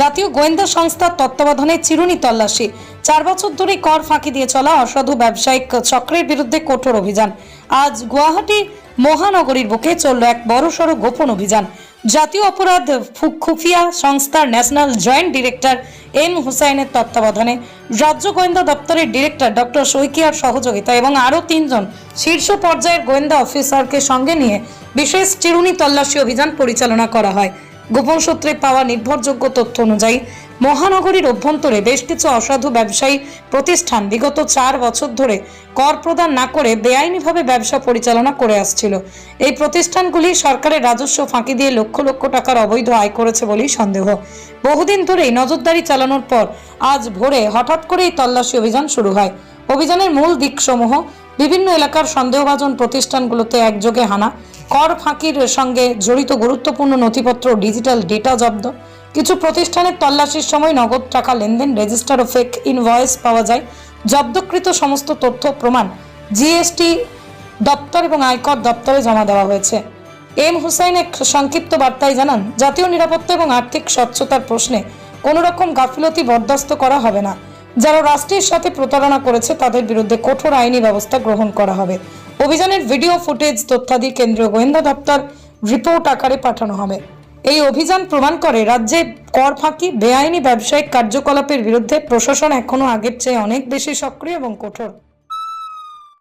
জাতীয় গোয়েন্দা সংস্থার তত্ত্বাবধানে চিরুনি তল্লাশি। চার বছর ধরে কর ফাঁকি দিয়ে চলা অসাধু ব্যবসায়িক চক্রের বিরুদ্ধে কঠোর অভিযান। আজ গুয়াহাটি মহানগরীর বুকে চলল এক বড়সড় গোপন অভিযান। জাতীয় অপরাধ খুফিয়া সংস্থার ন্যাশনাল জয়েন্ট ডিরেক্টর এম হুসাইনের তত্ত্বাবধানে রাজ্য গোয়েন্দা দপ্তরের ডিরেক্টর ডক্টর শৈকিয়ার সহযোগিতা এবং আরও তিনজন শীর্ষ পর্যায়ের গোয়েন্দা অফিসারকে সঙ্গে নিয়ে বিশেষ চিরুনি তল্লাশি অভিযান পরিচালনা করা হয়। গোপন সূত্রে পাওয়া নির্ভরযোগ্য তথ্য অনুযায়ী, মহানগরীর অভ্যন্তরে বেশ কিছু অসাধু ব্যবসায়ী প্রতিষ্ঠান বিগত চার বছর ধরে কর প্রদান না করে বেআইনিভাবে ব্যবসা পরিচালনা করে আসছিল। এই প্রতিষ্ঠানগুলি সরকারের রাজস্ব ফাঁকি দিয়ে লক্ষ লক্ষ টাকার অবৈধ আয় করেছে বলেই সন্দেহ। বহুদিন ধরেই নজরদারি চালানোর পর আজ ভোরে হঠাৎ করেই তল্লাশি অভিযান শুরু হয়। অভিযানের মূল দিকসমূহ বিভিন্ন এলাকার সন্দেহভাজন প্রতিষ্ঠানগুলোতে একযোগে হানা, কর ফাঁকির সঙ্গে জড়িত গুরুত্বপূর্ণ নথিপত্র, ডিজিটাল ডেটা জব্দ। কিছু প্রতিষ্ঠানের তল্লাশির সময় নগদ টাকা লেনদেন, রেজিস্টার ও ফেক ইনভয়েস পাওয়া যায়। জব্দকৃত সমস্ত তথ্য প্রমাণ জিএসটি দপ্তর এবং আয়কর দপ্তরে জমা দেওয়া হয়েছে। এম হুসাইন এক সংক্ষিপ্ত বার্তায় জানান, জাতীয় নিরাপত্তা এবং আর্থিক স্বচ্ছতার প্রশ্নে কোনো রকম গাফিলতি বরদাস্ত করা হবে না। যারা রাষ্ট্রের সাথে প্রতারণা করেছে, তাদের বিরুদ্ধে কঠোর আইনি ব্যবস্থা গ্রহণ করা হবে। অভিযানের ভিডিও ফুটেজ তথ্যাদি কেন্দ্রীয় গোয়েন্দা দপ্তর রিপোর্ট আকারে পাঠানো হবে। এই অভিযান প্রমাণ করে রাজ্যে কর ফাঁকি, বেআইনি ব্যবসায়িক কার্যকলাপের বিরুদ্ধে প্রশাসন এখনও আগের চেয়ে অনেক বেশি সক্রিয় এবং কঠোর।